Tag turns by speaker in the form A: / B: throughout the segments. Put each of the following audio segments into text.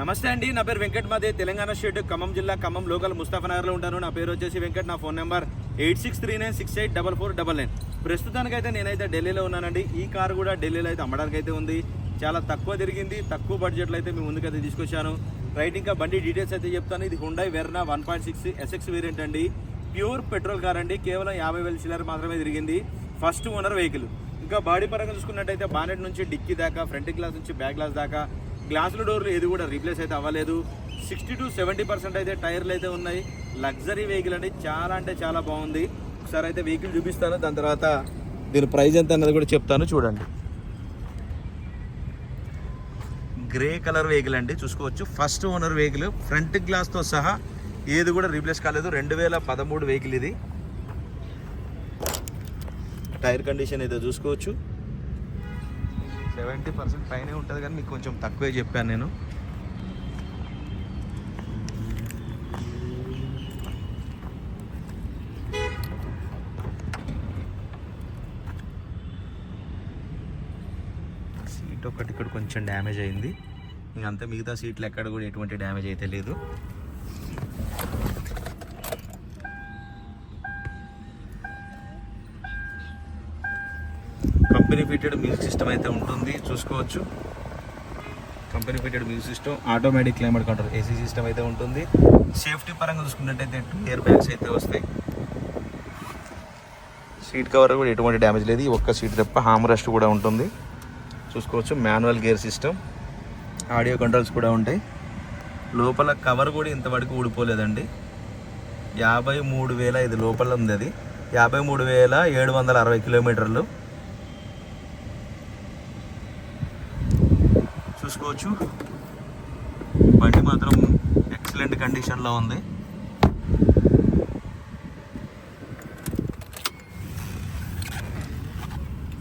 A: నమస్తే అండి నా పేరు వెంకట్ మాదే. తెలంగాణ స్టేట్ ఖమ్మం జిల్లా ఖమ్మం లోకల్ ముస్తాఫనగర్లో ఉంటాను. నా పేరు వచ్చేసి వెంకట్ నా phone number eight six three nine six eight double four double nine. ప్రస్తుతానికైతే నేనైతే ఢిల్లీలో ఉన్నానండి. ఈ కారు కూడా ఢిల్లీలో అయితే అమ్మడానికి అయితే ఉంది. చాలా తక్కువ తిరిగింది. తక్కువ బడ్జెట్లో అయితే మేము ముందుకైతే తీసుకొచ్చాను. రైట్ ఇంకా బండి డీటెయిల్స్ అయితే చెప్తాను. ఇది Hyundai Verna one point six SX variant అండి. ప్యూర్ పెట్రోల్ కార్ అండి. కేవలం యాభై వేల చిల్లర మాత్రమే తిరిగింది. ఫస్ట్ ఓనర్ వెహికల్ ఇంకా బాడీ పరంగా చూసుకున్నట్టయితే బానెట్ నుంచి డిక్కీ దాకా ఫ్రంట్ గ్లాస్ నుంచి బ్యాక్ గ్లాస్ దాకా గ్లాసుల డోర్లు ఏది కూడా రీప్లేస్ అయితే అవ్వలేదు. సిక్స్టీ టు సెవెంటీ పర్సెంట్ అయితే టైర్లు అయితే ఉన్నాయి. లగ్జరీ వెహికల్ అండి. చాలా అంటే చాలా బాగుంది. ఒకసారి అయితే వెహికల్ చూపిస్తాను. దాని తర్వాత దీని ప్రైస్ ఎంత అన్నది కూడా చెప్తాను. చూడండి. గ్రే కలర్ వెహికల్ అండి. చూసుకోవచ్చు. ఫస్ట్ ఓనర్ వెహికల్ ఫ్రంట్ గ్లాస్తో సహా ఏది కూడా రీప్లేస్ కాలేదు. రెండు వేల పదమూడు వెహికల్ ఇది. టైర్ కండిషన్ అయితే చూసుకోవచ్చు. సెవెంటీ పర్సెంట్ పైనే ఉంటుంది కానీ మీకు కొంచెం తక్కువే చెప్పాను నేను. సీట్ ఒకటి ఇక్కడ కొంచెం డ్యామేజ్ అయింది. ఇంకంతా మిగతా సీట్లు ఎక్కడ కూడా ఎటువంటి డ్యామేజ్ అయితే లేదు. కంపెనీ ఫిటెడ్ మ్యూజిక్ సిస్టమ్ అయితే ఉంటుంది చూసుకోవచ్చు. Company fitted music system automatic climate control AC system అయితే ఉంటుంది. సేఫ్టీ పరంగా చూసుకున్నట్టయితే టూ ఇయర్ బ్యాగ్స్ అయితే వస్తాయి. సీట్ కవర్ కూడా ఎటువంటి డ్యామేజ్ లేదు. ఒక్క సీట్ తప్ప హామ్ రెస్ట్ కూడా ఉంటుంది. చూసుకోవచ్చు manual gear system audio controls కూడా ఉంటాయి. లోపల కవర్ కూడా ఇంతవరకు ఊడిపోలేదండి. యాభై మూడు వేల ఇది లోపల ఉంది అది. యాభై మూడు వేల ఏడు వందల అరవై కిలోమీటర్లు. చూసుకోవచ్చు బండి మాత్రం ఎక్సలెంట్ కండిషన్లో ఉంది.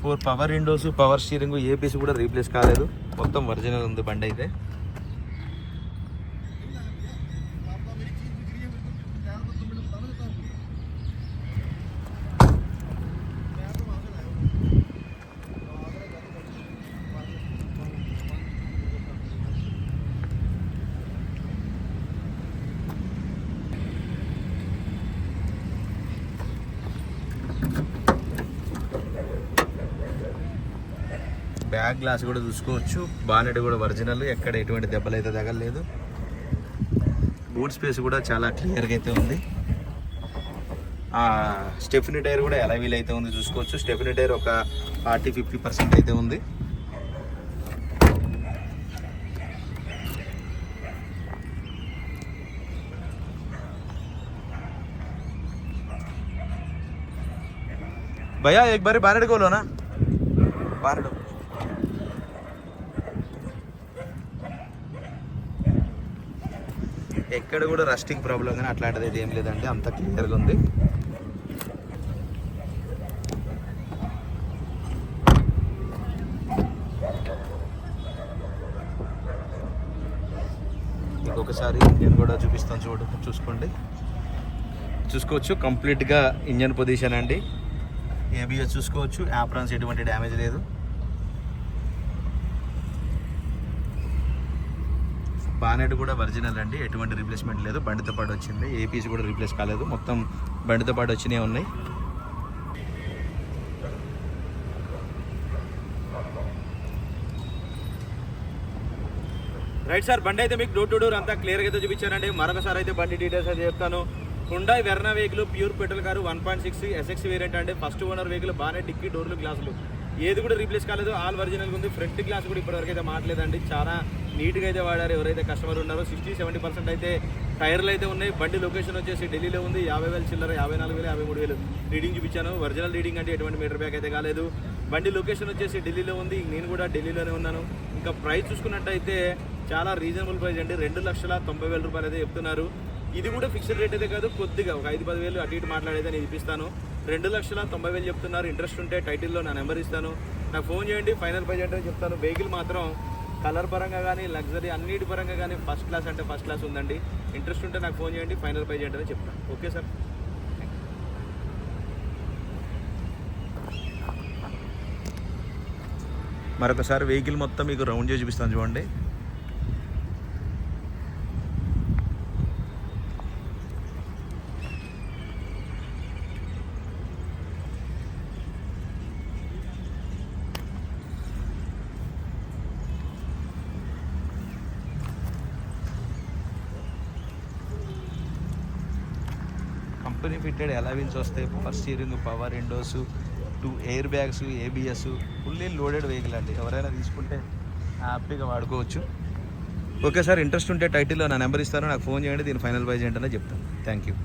A: Four power windows power steering APC కూడా రీప్లేస్ కాలేదు. మొత్తం ఒరిజినల్ ఉంది బండి అయితే. బ్యాక్ గ్లాస్ కూడా చూసుకోవచ్చు బానెట్ కూడా ఒరిజినల్ ఎక్కడ ఎటువంటి దెబ్బలు అయితే తగలలేదు బూట్ స్పేస్ కూడా చాలా క్లియర్గా అయితే ఉంది ఆ స్టెఫినీ టైర్ కూడా ఎలా వీల్ అయితే ఉంది చూసుకోవచ్చు స్టెఫినీ టైర్ ఒక ఫార్టీ ఫిఫ్టీ పర్సెంట్ అయితే ఉంది भैया एक बार बानट खोलो ना बानट ఎక్కడ కూడా రస్టింగ్ ప్రాబ్లం కానీ అట్లాంటిది అయితే ఏం లేదండి. అంత క్లియర్గా ఉంది. ఇంకొకసారి ఇంజన్ కూడా చూపిస్తాను చూడు చూసుకోండి. చూసుకోవచ్చు కంప్లీట్గా ఇంజన్ పొజిషన్ అండి. ఏబిఎస్ చూసుకోవచ్చు యాప్రాన్స్ ఎటువంటి డ్యామేజ్ లేదు. బానెట్ కూడా ఒరిజినల్ అండి. ఎటువంటి రీప్లేస్మెంట్ లేదు. బండితో పాటు వచ్చింది. ఏ పీస్ కూడా రీప్లేస్ కాలేదు. మొత్తం బండితో పాటు వచ్చినవి ఉన్నాయి. రైట్ సార్ బండి అయితే మీకు డోర్ టు డోర్ అంతా క్లియర్గా అయితే చూపించానండి. మరొకసారి అయితే బండి డీటెయిల్స్ అయితే చెప్తాను. Hyundai Verna vehicle pure petrol car one point six SX variant అండి. ఫస్ట్ ఓనర్ వెహికల్ బాగానే డిక్కీ డోర్లు గ్లాసులు ఏది కూడా రీప్లేస్ కాలేదు. ఆల్ ఒరిజినల్ ఉంది. ఫ్రంట్ గ్లాస్ కూడా ఇప్పటివరకు అయితే మాట్లేదండి చాలా నీట్గా అయితే వాడారు. ఎవరైతే కస్టమర్ ఉన్నారో సిక్స్టీ సెవెంటీ పర్సెంట్ అయితే టైర్లు అయితే ఉన్నాయి. బండి లొకేషన్ వచ్చేసి ఢిల్లీలో ఉంది. యాభై వేలు చిల్లర యాభై నాలుగు వేలు యాభై మూడు వేలు రీడింగ్ చూపించాను. ఒరిజినల్ రీడింగ్ అంటే ఎటువంటి మీటర్ బ్యాక్ అయితే కాలేదు. బండి లొకేషన్ వచ్చేసి ఢిల్లీలో ఉంది. నేను కూడా ఢిల్లీలోనే ఉన్నాను. ఇంకా ప్రైస్ చూసుకున్నట్టయితే చాలా రీజనబుల్ ప్రైస్ అండి. రెండు లక్షల తొంభై వేల రూపాయలు అయితే చెప్తున్నారు. ఇది కూడా ఫిక్స్డ్ రేట్ అయితే కాదు. కొద్దిగా ఒక ఐదు పది వేలు అటు ఇటు మాట్లాడేది నేను ఇప్పిస్తాను. రెండు లక్షల తొంభై వేలు చెప్తున్నారు. ఇంట్రెస్ట్ ఉంటే టైటిల్లో నా నెంబర్ ఇస్తాను. నాకు ఫోన్ చేయండి ఫైనల్ ప్రైజ్ అంటే చెప్తాను. వెహికల్ మాత్రం కలర్ పరంగా కానీ లగ్జరీ అన్నిటి పరంగా కానీ ఫస్ట్ క్లాస్ అంటే ఫస్ట్ క్లాస్ ఉందండి. ఇంట్రెస్ట్ ఉంటే నాకు ఫోన్ చేయండి ఫైనల్ ప్రైజ్ అంటే చెప్తాను. Okay sir? మరొకసారి వెహికల్ మొత్తం మీకు రౌండ్ చేసి చూపిస్తాను చూడండి. కంపెనీ ఫిట్టెడ్ అలవిన్స్ వస్తాయి power steering power windows two air bags ABS fully loaded vehicle అండి. ఎవరైనా తీసుకుంటే హ్యాపీగా వాడుకోవచ్చు. ఓకే సార్ ఇంట్రెస్ట్ ఉంటే టైటిల్లో నా నెంబర్ ఇస్తాను. నాకు ఫోన్ చేయండి దీని ఫైనల్ ప్రైజ్ ఏంటనే చెప్తాను. Thank you.